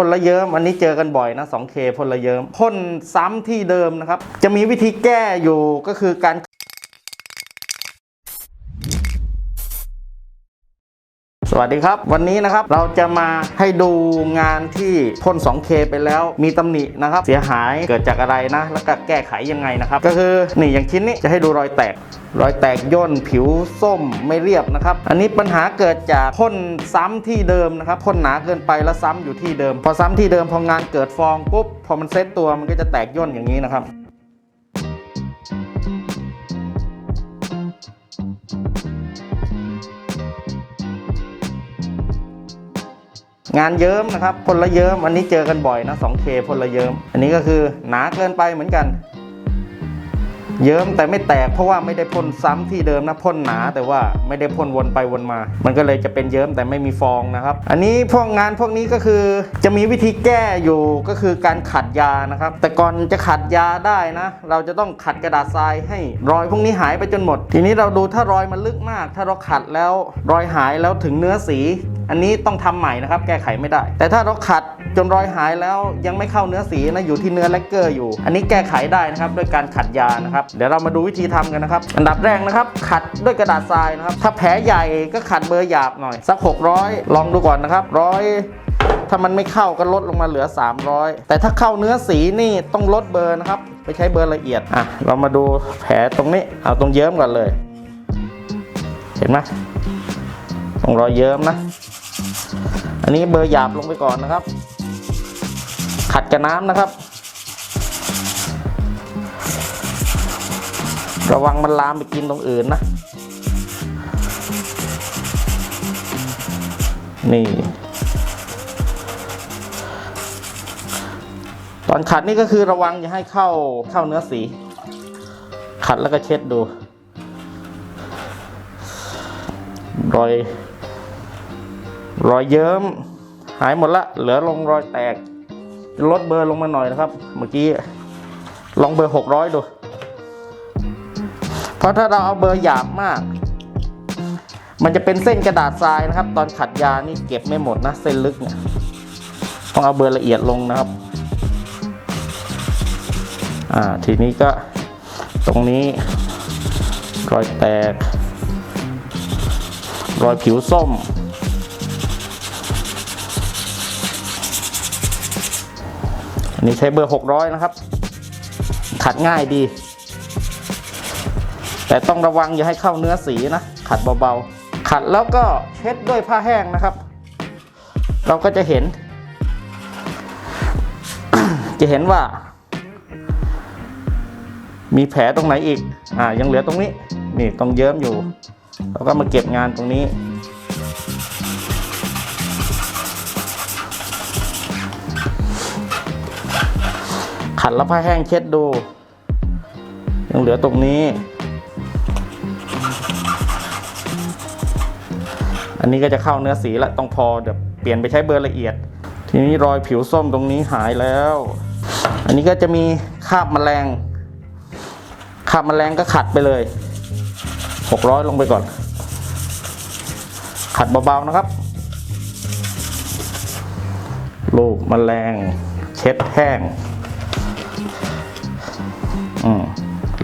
พ่นละเยิ้มอันนี้เจอกันบ่อยนะ 2K พ่นละเยิ้มพ่นซ้ำที่เดิมนะครับ จะมีวิธีแก้อยู่ก็คือการ สวัสดีครับ วันนี้นะครับเราจะมาให้ดูงานที่พ่น 2K ไปแล้วมีตำหนินะครับ เสียหายเกิดจากอะไรนะ แล้วก็แก้ไขยังไงนะครับ ก็คือนี่อย่างชิ้นนี้จะให้ดูรอยแตก รอยแตกย่นผิวส้มไม่เรียบนะครับ อันนี้ปัญหาเกิดจากพ่นซ้ำที่เดิมนะครับพ่นหนาเกินไปแล้วซ้ำอยู่ที่เดิม พอซ้ำที่เดิมพองานเกิดฟองปุ๊บพอมันเซตตัวมันก็จะแตกย่นอย่างนี้นะครับ งานเยิ้มนะครับพ่นละเยิ้มอันนี้เจอกันบ่อยนะ 2K พ่นละเยิ้มอันนี้ก็คือหนาเกินไปเหมือนกัน เยิ้มแต่ไม่แตกเพราะว่าไม่ได้พ่นซ้ำที่เดิมนะพ่นหนาแต่ว่าไม่ได้พ่นวนไปวนมา มันก็เลยจะเป็นเยิ้มแต่ไม่มีฟองนะครับ อันนี้พวกงานพวกนี้ก็คือจะมีวิธีแก้อยู่ก็คือการขัดยานะครับ แต่ก่อนจะขัดยาได้นะ เราจะต้องขัดกระดาษทรายให้รอยพวกนี้หายไปจนหมด ทีนี้เราดูถ้ารอยมันลึกมาก ถ้าเราขัดแล้วรอยหายแล้วถึงเนื้อสี อันนี้ต้องทำใหม่นะครับ แก้ไขไม่ได้ แต่ถ้าเราขัดจนรอยหายแล้วยังไม่เข้าเนื้อสีนะอยู่ที่เนื้อแลกเกอร์อยู่ อันนี้แก้ไขได้นะครับด้วยการขัดยานะครับ เดี๋ยวเรามาดูวิธีทำกันนะครับ อันดับแรกนะครับ ขัดด้วยกระดาษทรายนะครับ ถ้าแผลใหญ่ก็ขัดเบอร์หยาบหน่อย สัก 600 ลองดูก่อนนะครับร้อยถ้ามันไม่เข้าก็ลดลงมาเหลือ 300 แต่ถ้าเข้าเนื้อสีนี่ต้องลดเบอร์นะครับไปใช้เบอร์ละเอียดอะเรามาดูแผลตรงนี้เอาตรงเยิ้มก่อนเลย เห็นไหมตรงรอยเยิ้มนะ อันนี้เบอร์หยาบลงไปก่อนนะครับ ขัดกับน้ำนะครับ ระวังมันลามไปกินตรงอื่นนะ นี่ ตอนขัดนี่ก็คือระวังอย่าให้เข้าเข้าเนื้อสี ขัดแล้วก็เช็ดดูรอย รอยเยิ้มหายหมดละ เหลือลงรอยแตก ลดเบอร์ลงมาหน่อยนะครับ เมื่อกี้ลองเบอร์ 600 ดู เพราะถ้าเราเอาเบอร์หยาบมาก มันจะเป็นเส้นกระดาษทรายนะครับ ตอนขัดยานี่เก็บไม่หมดนะ เส้นลึกเนี่ยต้องเอาเบอร์ละเอียดลงนะครับ อ่าทีนี้ก็ตรงนี้ รอยแตก รอยผิวส้ม อันนี้ใช้เบอร์600นะครับ ขัดง่ายดี แต่ต้องระวังอย่าให้เข้าเนื้อสีนะ ขัดเบาๆ ขัดแล้วก็เช็ดด้วยผ้าแห้งนะครับ เราก็จะเห็น จะเห็นว่า มีแผลตรงไหนอีก อ่า ยังเหลือตรงนี้ นี่ต้องเยิ้มอยู่ เราก็มาเก็บงานตรงนี้ ขัดแล้วผ้าแห้งเช็ดดูยังเหลือตรงนี้ อันนี้ก็จะเข้าเนื้อสีละต้องพอเดี๋ยวเปลี่ยนไปใช้เบอร์ละเอียด ทีนี้รอยผิวส้มตรงนี้หายแล้ว อันนี้ก็จะมีคราบแมลงคราบแมลงก็ขัดไปเลย600ลงไปก่อน ขัดเบาๆนะครับ ลูกแมลงเช็ดแห้ง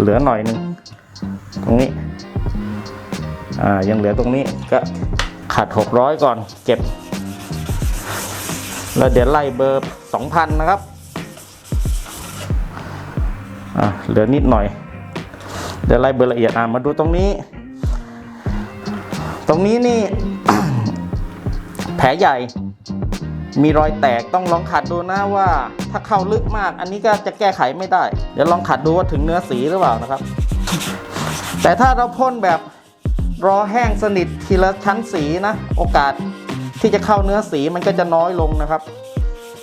เหลือหน่อยหนึ่งตรงนี้อ่ายังเหลือตรงนี้ก็ขัด600 ก่อนเก็บ แล้วเดี๋ยวไล่เบอร์ 2,000 นะครับอ่าเหลือนิดหน่อย เดี๋ยวไล่เบอร์ละเอียดอ่ามาดูตรงนี้ ตรงนี้นี่ แผลใหญ่ มีรอยแตกต้องลองขัดดูนะว่า ถ้าเข้าลึกมาก อันนี้ก็จะแก้ไขไม่ได้ เดี๋ยวลองขัดดูว่าถึงเนื้อสีหรือเปล่านะครับ แต่ถ้าเราพ่นแบบรอแห้งสนิททีละชั้นสีนะ โอกาสที่จะเข้าเนื้อสีมันก็จะน้อยลงนะครับ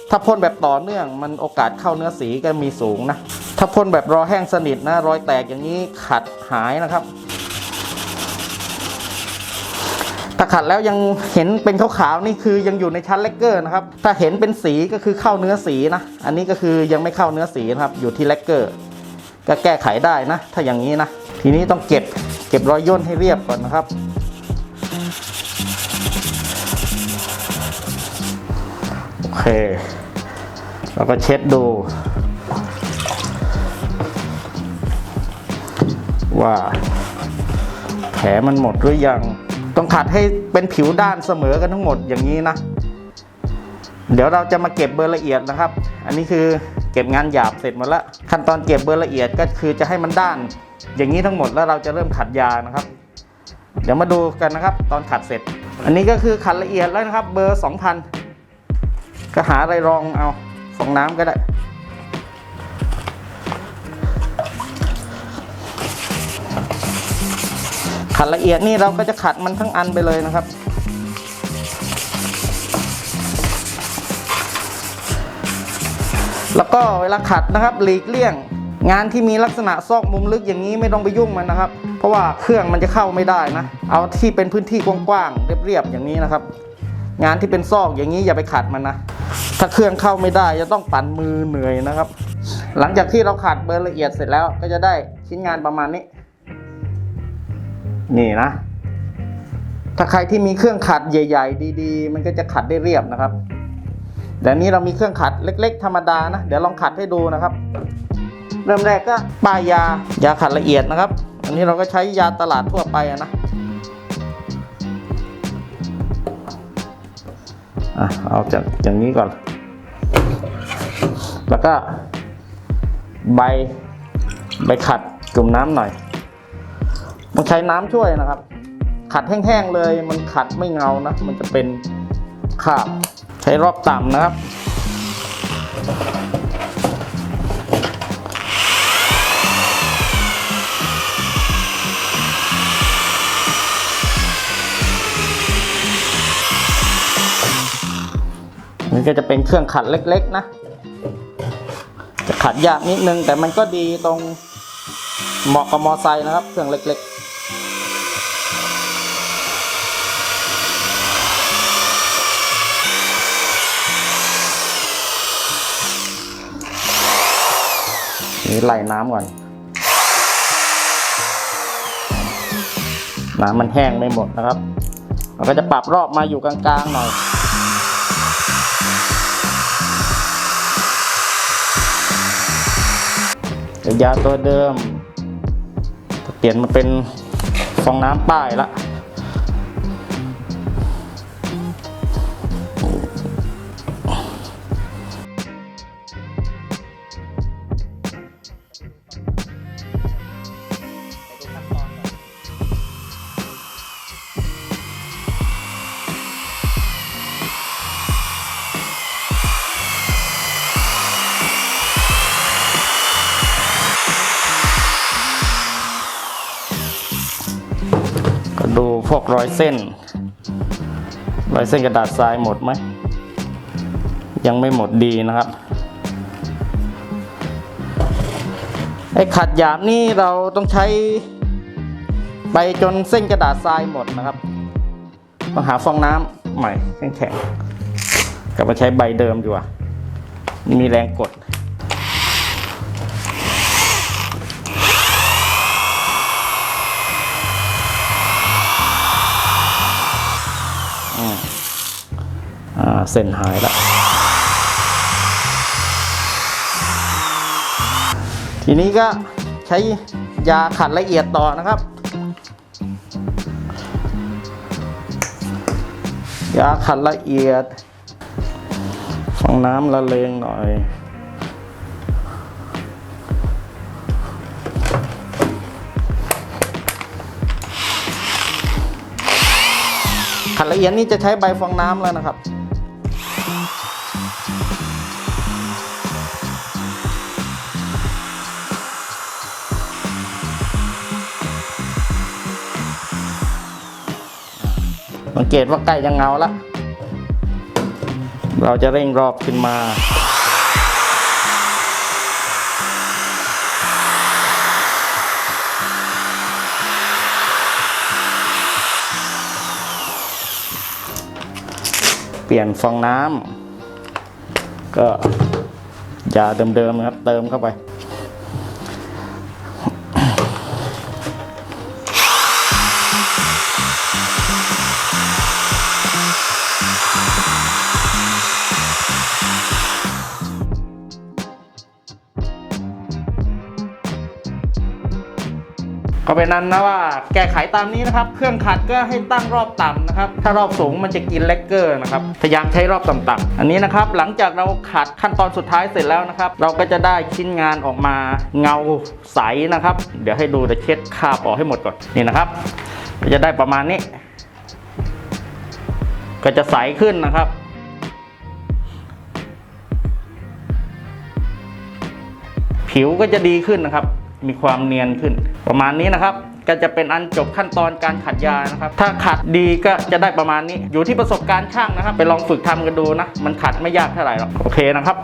ถ้าพ่นแบบต่อเนื่องมันโอกาสเข้าเนื้อสีก็มีสูงนะ ถ้าพ่นแบบรอแห้งสนิทนะรอยแตกอย่างนี้ขัดหายนะครับ ถ้าขัดแล้วยังเห็นเป็นขาวๆนี่คือยังอยู่ในชั้นเลกเกอร์นะครับ ถ้าเห็นเป็นสีก็คือเข้าเนื้อสีนะ อันนี้ก็คือยังไม่เข้าเนื้อสีนะครับ อยู่ที่เลกเกอร์ ก็แก้ไขได้นะ ถ้าอย่างนี้นะ ทีนี้ต้องเก็บเก็บรอยย่นให้เรียบก่อนนะครับโอเคแล้วก็เช็ดดู ว่าแผลมันหมดหรือยัง ต้องขัดให้เป็นผิวด้านเสมอกันทั้งหมดอย่างนี้นะ เดี๋ยวเราจะมาเก็บเบอร์ละเอียดนะครับ อันนี้คือเก็บงานหยาบเสร็จหมดแล้วขั้นตอนเก็บเบอร์ละเอียดก็คือจะให้มันด้าน อย่างนี้ทั้งหมดแล้วเราจะเริ่มขัดยานะครับ เดี๋ยวมาดูกันนะครับ ตอนขัดเสร็จ อันนี้ก็คือขัดละเอียดแล้วนะครับ เบอร์ 2,000 ก็หาอะไรรองเอาฟองน้ำก็ได้ ขัดละเอียดนี่เราก็จะขัดมันทั้งอันไปเลยนะครับ แล้วก็เวลาขัดนะครับหลีกเลี่ยง งานที่มีลักษณะซอกมุมลึกอย่างนี้ไม่ต้องไปยุ่งมันนะครับ เพราะว่าเครื่องมันจะเข้าไม่ได้นะ เอาที่เป็นพื้นที่กว้างๆเรียบๆอย่างนี้นะครับ งานที่เป็นซอกอย่างนี้อย่าไปขัดมันนะถ้าเครื่องเข้าไม่ได้จะต้องปั่นมือเหนื่อยนะครับ หลังจากที่เราขัดเบอร์ละเอียดเสร็จแล้วก็จะได้ชิ้นงานประมาณนี้ นี่นะ ถ้าใครที่มีเครื่องขัดใหญ่ ๆ ดีๆ มันก็จะขัดได้เรียบนะครับแต่อันนี้เรามีเครื่องขัดเล็ก ๆ ธรรมดานะ เดี๋ยวลองขัดให้ดูนะครับ เริ่มแรกก็ป้ายยายาขัดละเอียดนะครับ อันนี้เราก็ใช้ยาตลาดทั่วไปอะนะอะเอาจากอย่างนี้ก่อน แล้วก็ใบใบขัดจุ่มน้ำหน่อย ต้องใช้น้ำช่วยนะครับ ขัดแห้งๆเลยมันขัดไม่เงานะมันจะเป็นคราบใช้รอบต่ำนะครับนี่ก็จะเป็นเครื่องขัดเล็กๆนะ จะขัดยากนิดนึงแต่มันก็ดีตรงเหมาะกับมอไซค์นะครับ เครื่องเล็กๆ นี่ไล่น้ำก่อน น้ำมันแห้งไม่หมดนะครับเราก็จะปรับรอบมาอยู่กลางๆหน่อยยาตัวเดิม เปลี่ยนมาเป็นฟองน้ำป้ายละ วกรอยเส้น รอยเส้นกระดาษทรายหมดไหม ยังไม่หมดดีนะครับ ไอ้ขัดหยาบนี่เราต้องใช้ไปจนเส้นกระดาษทรายหมดนะครับต้องหาฟองน้ำใหม่แข็งๆกลับมาใช้ใบเดิมดีกว่า มีแรงกด เส้นหายแล้วทีนี้ก็ใช้ยาขัดละเอียดต่อนะครับ ยาขัดละเอียดฟองน้ำละเลงหน่อยขัดละเอียดนี่จะใช้ใบฟองน้ำแล้วนะครับ เกตว่าใกล้จะเงาแล้วเราจะเร่งรอบขึ้นมาเปลี่ยนฟองน้ำก็ยาเดิมๆนะครับ เติมเข้าไป ก็เป็นนั้นนะว่าแก้ไขตามนี้นะครับ เครื่องขัดก็ให้ตั้งรอบต่ำนะครับ ถ้ารอบสูงมันจะกินเลกเกอร์นะครับ พยายามใช้รอบต่ำๆอันนี้นะครับ หลังจากเราขัดขั้นตอนสุดท้ายเสร็จแล้วนะครับ เราก็จะได้ชิ้นงานออกมาเงาใสนะครับ เดี๋ยวให้ดูจะเช็ดคราบออกให้หมดก่อนนี่นะครับจะได้ประมาณนี้ ก็จะใสขึ้นนะครับผิวก็จะดีขึ้นนะครับ มีความเนียนขึ้น ประมาณนี้นะครับ ก็จะเป็นอันจบขั้นตอนการขัดยานะครับ ถ้าขัดดีก็จะได้ประมาณนี้ อยู่ที่ประสบการณ์ช่างนะครับ ไปลองฝึกทำกันดูนะ มันขัดไม่ยากเท่าไหร่หรอก โอเคนะครับ